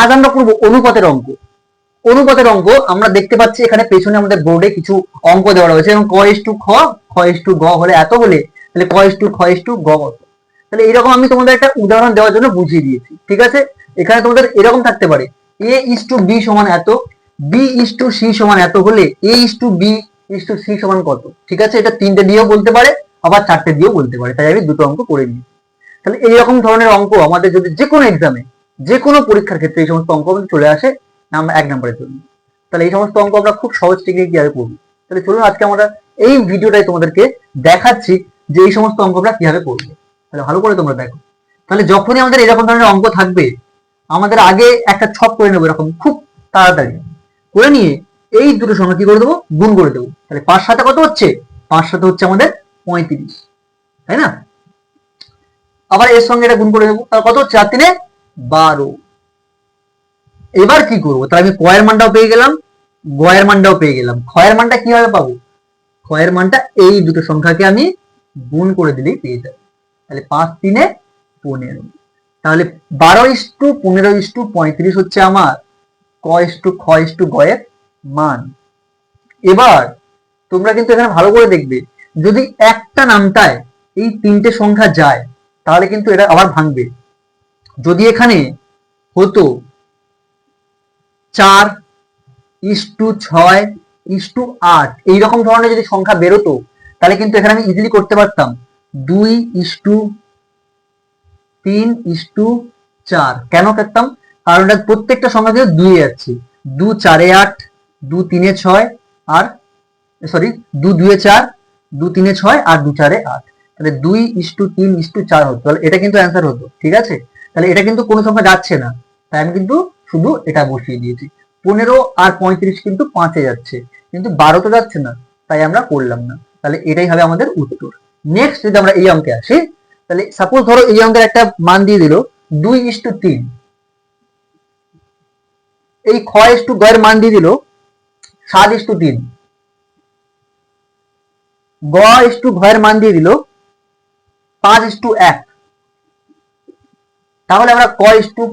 আজ আমরা করব অনুপাতের অঙ্ক। অনুপাতের অঙ্ক আমরা দেখতে পাচ্ছি এখানে পেছনে আমাদের বোর্ডে কিছু অঙ্ক দেওয়া রয়েছে। এবং ক ইস টু খ খ ইস টু গ হলে এত হলে তাহলে ক টু খ ইস টু গ কত? তাহলে এরকম আমি তোমাদের একটা উদাহরণ দেওয়ার জন্য বুঝিয়ে দিয়েছি। ঠিক আছে? এখানে তোমাদের এরকম থাকতে পারে। এ ইস টু বি সমান এত বি ইস টু সি সমান এত হলে A is to B is to C সমান কত? ঠিক আছে? এটা তিনটে দিয়েও বলতে পারে, আবার চারটে দিয়েও বলতে পারে। তাই আমি দুটো অঙ্ক করে নিই তাহলে এইরকম ধরনের অঙ্ক আমাদের যদি যে কোনো এক্সামে যে কোনো পরীক্ষার ক্ষেত্রে এই সমস্ত অঙ্ক চলে আসে নাম্বার এক নম্বরের জন্য তাহলে এই সমস্ত অঙ্ক আমরা খুব সহজ টেকনিক কীভাবে করব? তাহলে চলুন আজকে আমরা এই ভিডিওটাই তোমাদেরকে দেখাচ্ছি যে এই সমস্ত অঙ্ক আমরা কীভাবে করব। তাহলে ভালো করে তোমরা দেখো। তাহলে যখনই আমাদের এরকম ধরনের অঙ্ক থাকবে, আমাদের আগে একটা ছক করে নেব এরকম খুব তাড়াতাড়ি। করে নিয়ে এই দুটো সঙ্গে কি করে দেবো? গুণ করে দেবো। তাহলে পাঁচ সাথে কত হচ্ছে? পাঁচ সাথে হচ্ছে আমাদের পঁয়ত্রিশ। তাই না? আবার এর সঙ্গে এটা গুণ করে দেবো। তাহলে কত হচ্ছে? আর তিনে বারো। এবার কি করব? তাহলে আমি কয়ের মানটাও পেয়ে গেলাম গয়ের মানটাও পেয়ে গেলাম। ক্ষয়ের মানটা কীভাবে পাবো? ক্ষয়ের মানটা এই দুটো সংখ্যাকে আমি গুণ করে দিলেই পেয়ে যাব। তাহলে পাঁচ তিনে পনেরো। তাহলে বারো ইস টু পনেরো ইস টু পঁয়ত্রিশ হচ্ছে আমার ক ইস টু খ ইস টু গয়ের মান। এবার তোমরা কিন্তু এখানে ভালো করে দেখবে, যদি একটা নামটায় এই তিনটে সংখ্যা যায়, তাহলে কিন্তু এটা আবার ভাঙবে। যদি এখানে হতো চার ইস টু ছয় ইস টু আট এইরকম ধরনের যদি সংখ্যা বেরোতো, তাহলে কিন্তু এখানে আমি ইজিলি করতে পারতাম দুই ইস টু তিন ইস টু চার। কেন করতাম? কারণ এটা প্রত্যেকটা সংখ্যা কিন্তু দুই যাচ্ছে। দু চারে আট, দু তিনে ছয় আর সরি দু দুয়ে চার, দু তিনে ছয় আর দু চারে আট। তাহলে দুই ইস টু তিন ইস টু চার হতো। তাহলে এটা কিন্তু অ্যান্সার হতো। ঠিক আছে? তাহলে এটা কিন্তু কোনো সংখ্যা যাচ্ছে না। তাই আমি কিন্তু শুধু এটা বসিয়ে দিয়েছি। পনেরো আর পঁয়ত্রিশ কিন্তু পাঁচে যাচ্ছে। কিন্তু বারো তো যাচ্ছে না, তাই আমরা করলাম না। তাহলে এটাই হবে আমাদের উত্তর। নেক্সট যদি আমরা এই অঙ্কে আসি, তাহলে সাপোজ ধরো এই অঙ্কের একটা মান দিয়ে দিল দুই ইস টু তিন। এই খ টু গয়ের মান দিয়ে দিল সাত ইস টু তিন। গ ইস টু ঘয়ের মান দিয়ে দিল পাঁচ ইস টু এক। তাহলে আমরা ক ইস টু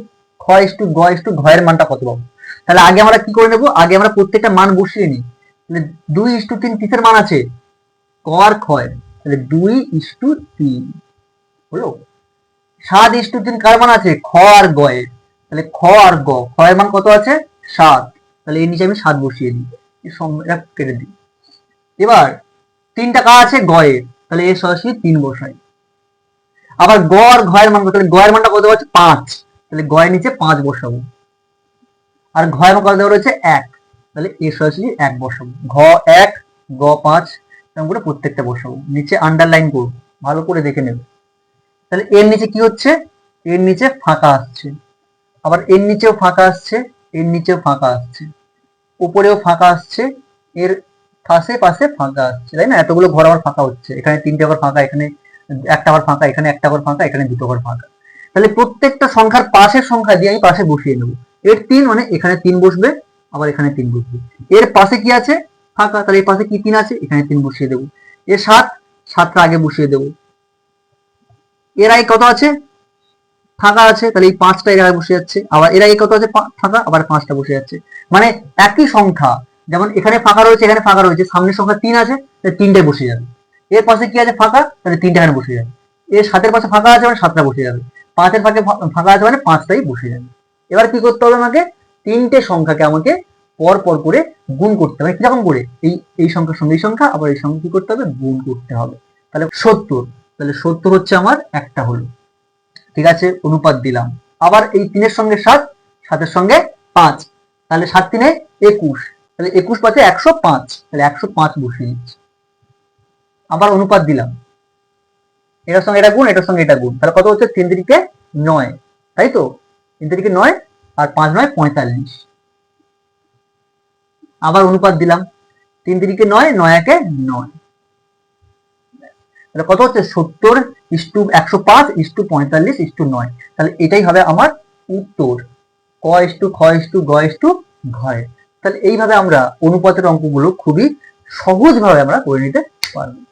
খ ইস টু গ ইস টু ঘয়ের মানটা কত পাবো? তাহলে আগে আমরা কি করে নেব? আগে আমরা প্রত্যেকটা মান বসিয়ে নিই। তাহলে দুই ইস টু তিন কিসের মান আছে? ক আর ক্ষয় তাহলে দুই ইস টু তিন। হলো? সাত ইস টু তিন কার মান আছে? খ আর গয়ের তাহলে খ আর গ। ক্ষয়ের মান কত আছে? সাত। তাহলে এর নিচে আমি সাত বসিয়ে দিই। কেটে দিই। এবার তিনটা কার আছে? গয়ের তাহলে এর সরাসরি তিন বসাই। আবার গ আর ঘয়ের মান তাহলে গয়ের মানটা কত হচ্ছে পাঁচ। তাহলে গয়ের নিচে পাঁচ বসাবো। আর ঘয়ের মান কত দেওয়া রয়েছে? এক। তাহলে এর সরাসরি এক বসাবো। ঘ এক, গ পাঁচ, এরকম করে প্রত্যেকটা বসাবো। নিচে আন্ডারলাইন করব। ভালো করে দেখে নেবে। তাহলে এর নিচে কি হচ্ছে? এর নিচে ফাঁকা আসছে। আবার এর নিচেও ফাঁকা আসছে, এর নিচেও ফাঁকা আসছে। উপরেও ফাঁকা আসছে, এর পাশে পাশে ফাঁকা আসছে। তাই না? এতগুলো ঘর আবার ফাঁকা হচ্ছে। এখানে তিনটে আবার ফাঁকা, এখানে একটা আবার ফাঁকা, এখানে একটা আবার ফাঁকা, এখানে দুটো আবার ফাঁকা। তাহলে প্রত্যেকটা সংখ্যার পাশের সংখ্যা দিয়ে আমি পাশে বসিয়ে নেব। এর তিন মানে এখানে তিন বসবে, আবার এখানে তিন বসবে। এর পাশে কি আছে? ফাঁকা, তাহলে এর পাশে কি তিন আছে? এখানে তিন বসিয়ে দেবো। এর সাত, সাতটা আগে বসিয়ে দেবো। এর আগে কত আছে? ফাঁকা আছে, তাহলে এই পাঁচটা এর আগে বসে যাচ্ছে। আবার এর আগে কত আছে? ফাঁকা, আবার পাঁচটা বসে যাচ্ছে। মানে একই সংখ্যা, যেমন এখানে ফাঁকা রয়েছে, এখানে ফাঁকা রয়েছে, সামনের সংখ্যা তিন আছে, তাহলে তিনটে বসে যাবে। এর পাশে কি আছে? ফাঁকা? তাহলে তিনটে এখানে বসে যাবে। এর সাতের পাশে ফাঁকা আছে মানে সাতটা বসে যাবে। পাঁচের ফাঁকে ফাঁকা আছে মানে পাঁচটাই বসে যাবে। এবার কি করতে হবে আমাকে? তিনটে সংখ্যাকে আমাকে পর পর করে গুণ করতে হবে। কীরকম করে? এই এই সংখ্যার সঙ্গে এই সংখ্যা, আবার এই সংখ্যা কি করতে হবে? গুণ করতে হবে। তাহলে সত্তর। তাহলে সত্তর হচ্ছে আমার একটা হলো। ঠিক আছে? অনুপাত দিলাম। আবার এই তিনের সঙ্গে সাত, সাতের সঙ্গে পাঁচ। তাহলে সাত তিনে একুশ। তাহলে একুশ পাঁচে একশো পাঁচ। তাহলে একশো পাঁচ বসিয়ে দিচ্ছি। আবার অনুপাত দিলাম। এটার সঙ্গে এটা গুণ, এটার সঙ্গে এটা গুণ। তাহলে কত হচ্ছে? তিন তিরিকে নয়। তাই তো? তিন তিরিকে নয় আর পাঁচ নয়, পঁয়তাল্লিশ। আবার অনুপাত দিলাম। তিন তিরিকে নয় নয় একে নয়। তাহলে কত হচ্ছে? সত্তর ইস্টু একশো পাঁচ ইস্টু পঁয়তাল্লিশ ইস্টু নয়। তাহলে এটাই হবে আমার উত্তর। ক ইস্টু, খ ইস্টু, গ ইস্টু ঘয় তাহলে এইভাবে আমরা অনুপাতের অঙ্কগুলো খুবই সহজভাবে আমরা করে নিতে পারব।